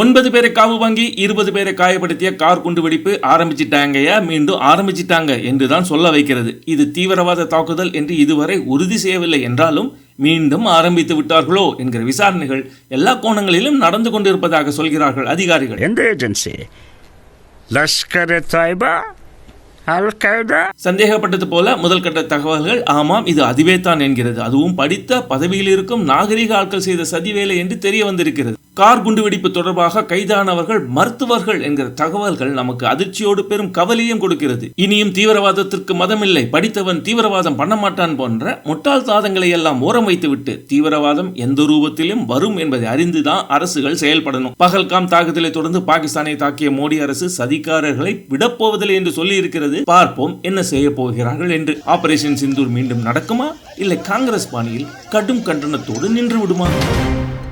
ஒன்பது பேரை காவு வாங்கி இருபது பேரை காயப்படுத்திய கார் குண்டு வெடிப்பு ஆரம்பிச்சிட்டாங்கயா மீண்டும் ஆரம்பிச்சிட்டாங்க என்றுதான் சொல்ல வைக்கிறது. இது தீவிரவாத தாக்குதல் என்று இதுவரை உறுதி செய்யவில்லை என்றாலும் மீண்டும் ஆரம்பித்து விட்டார்களோ என்கிற விசாரணைகள் எல்லா கோணங்களிலும் நடந்து கொண்டிருப்பதாக சொல்கிறார்கள் அதிகாரிகள். எந்த ஏஜென்சி? லஷ்கர் தாய்பா சந்தேகப்பட்டது போல முதல் கட்ட தகவல்கள் ஆமாம் இது அதுவே தான் என்கிறது. அதுவும் படித்த பதவியில் இருக்கும் நாகரிக ஆட்கள் செய்த சதி வேலை என்று தெரிய வந்திருக்கிறது. கார் குண்டுவெடிப்பு தொடர்பாக கைதானவர்கள் மருத்துவர்கள் என்கிற தகவல்கள் நமக்கு அதிர்ச்சியோடு பெரும் கவலையும் கொடுக்கிறது. இனியும் தீவிரவாதத்திற்கு மதமில்லை. படித்தவன் தீவிரவாதம் பண்ண மாட்டான் போன்ற முட்டாள் தாதங்களை எல்லாம் ஓரம் வைத்துவிட்டு தீவிரவாதம் எந்த ரூபத்திலும் வரும் என்பதை அறிந்துதான் அரசுகள் செயல்படணும். பகல்காம் தாக்குதலை தொடர்ந்து பாகிஸ்தானை தாக்கிய மோடி அரசு சதிகாரர்களை விடப்போவதில்லை என்று சொல்லி இருக்கிறது பார்ப்போம் என்ன செய்ய போகிறார்கள் என்று. ஆபரேஷன் சிந்தூர் மீண்டும் நடக்குமா? இல்லை காங்கிரஸ் பாணியில் கடும் கண்டனத்தோடு நின்று விடுமா?